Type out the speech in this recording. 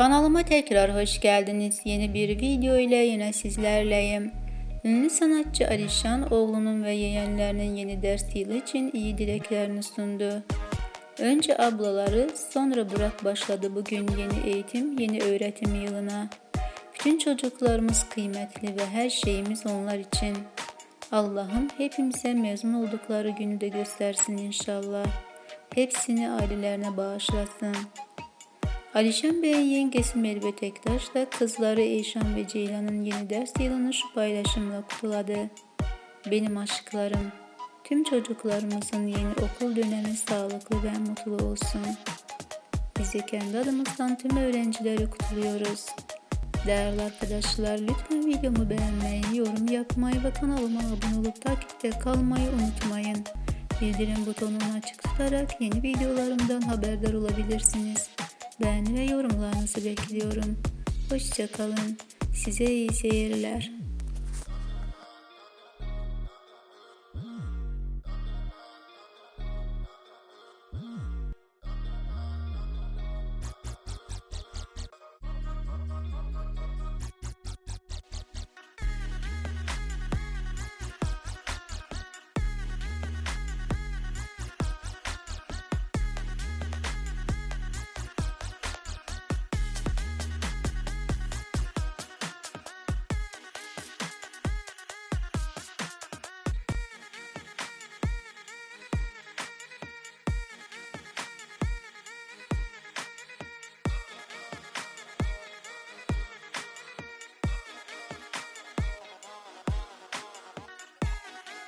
Kanalıma tekrar hoş geldiniz. Yeni bir video ile yine sizlerleyim. Ünlü sanatçı Alişan oğlunun ve yeğenlerinin yeni ders yılı için iyi dileklerini sundu. Önce ablaları, sonra Burak başladı bugün yeni eğitim, yeni öğretim yılına. Bütün çocuklarımız kıymetli ve her şeyimiz onlar için. Allah'ım hepimize mezun oldukları günü de göstersin inşallah. Hepsini ailelerine bağışlasın. Alişan Bey'in yengesi Merve Tektaş da kızları Eyşan ve Ceylan'ın yeni ders yılını şu paylaşımla kutladı. Benim aşklarım, tüm çocuklarımızın yeni okul dönemi sağlıklı ve mutlu olsun. Biz de kendi adımızdan tüm öğrencileri kutluyoruz. Değerli arkadaşlar lütfen videomu beğenmeyi, yorum yapmayı ve kanalıma abone olup takipte kalmayı unutmayın. Bildirim butonunu açık tutarak yeni videolarımdan haberdar olabilirsiniz. Beğeni ve yorumlarınızı bekliyorum. Hoşçakalın. Size iyi seyirler.